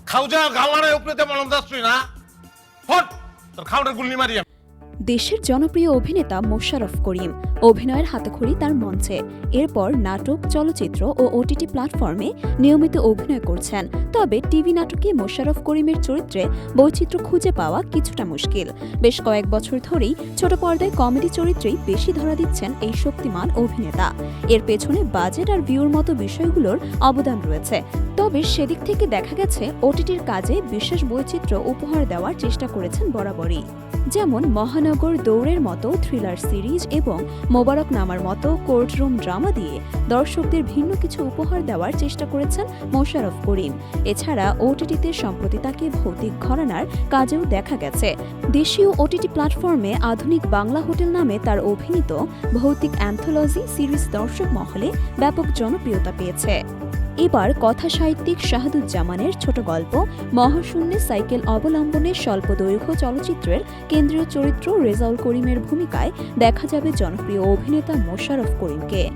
খাওজা গাওয়ানের উপরে তো মলম দাস তুই না হট তোর খাওয়ার গুল্লি মারি আমি। দেশের জনপ্রিয় অভিনেতা মোশাররফ করিম। অভিনয়ের হাতেখড়ি তার মঞ্চে। এরপর নাটক, চলচ্চিত্র ও ওটিটি প্ল্যাটফর্মে নিয়মিত অভিনয় করছেন। তবে টিভি নাটকে মোশাররফ করিমের চরিত্রে বৈচিত্র্য খুঁজে পাওয়া কিছুটা মুশকিল। বেশ কয়েক বছর ধরেই ছোট পর্দায় কমেডি চরিত্রেই বেশি ধরা দিচ্ছেন এই শক্তিমান অভিনেতা। এর পেছনে বাজেট আর ভিউর মতো বিষয়গুলোর অবদান রয়েছে। তবে সেদিক থেকে দেখা গেছে, ওটিটির কাজে বিশেষ বৈচিত্র্য উপহার দেওয়ার চেষ্টা করেছেন বরাবরই। যেমন মহানগর দৌড়ের মতো থ্রিলার সিরিজ এবং মোবারক নামার মতো কোর্টরুম ড্রামা দিয়ে দর্শকদের ভিন্ন কিছু উপহার দেওয়ার চেষ্টা করেছেন মোশাররফ করিম। এছাড়া ওটিটিতে সম্প্রতি তাকে ভৌতিক ঘরানার কাজেও দেখা গেছে। দেশীয় ওটিটি প্ল্যাটফর্মে আধুনিক বাংলা হোটেল নামে তার অভিনীত ভৌতিক অ্যান্থোলজি সিরিজ দর্শক মহলে ব্যাপক জনপ্রিয়তা পেয়েছে। এবার কথা সাহিত্যিক শাহাদুজ্জামানের ছোট গল্প, মহাশূন্যে সাইকেল অবলম্বনে স্বল্প দৈর্ঘ্য চলচ্চিত্রের কেন্দ্রীয় চরিত্র রেজাউল করিমের ভূমিকায় দেখা যাবে জনপ্রিয় অভিনেতা মোশাররফ করিমকে।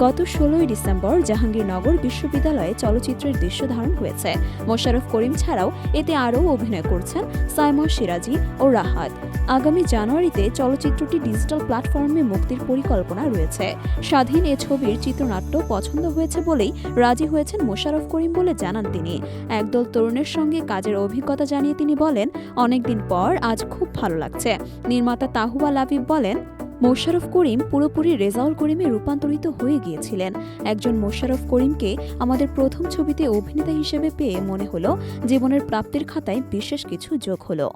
গত ষোলোই ডিসেম্বর জাহাঙ্গীরনগর বিশ্ববিদ্যালয়ে চলচ্চিত্রের দৃশ্য ধারণ হয়েছে। মোশাররফ করিম ছাড়াও এতে আরও অভিনয় করছেন সাইমন সিরাজি ও রাহাত। আগামী জানুয়ারিতে চলচ্চিত্রটি ডিজিটাল প্ল্যাটফর্মে মুক্তির পরিকল্পনা রয়েছে। স্বাধীন এ ছবির চিত্রনাট্য পছন্দ হয়েছে বলেই রাজি হয়েছেন মোশাররফ করিম বলে জানান তিনি। একদল তরুণের সঙ্গে কাজের অভিজ্ঞতা জানিয়ে তিনি বলেন, অনেকদিন পর আজ খুব ভালো লাগছে। নির্মাতা তাহুয়া লাবিব বলেন মোশাররফ করিম পুরোপুরি রেজাউল করিমে রূপান্তরিত হয়ে গিয়েছিলেন। একজন মোশারফ করিমকে আমাদের প্রথম ছবিতে অভিনেতা হিসেবে পেয়ে মনে হলো, জীবনের প্রাপ্তির খাতায় বিশেষ কিছু যোগ হলো।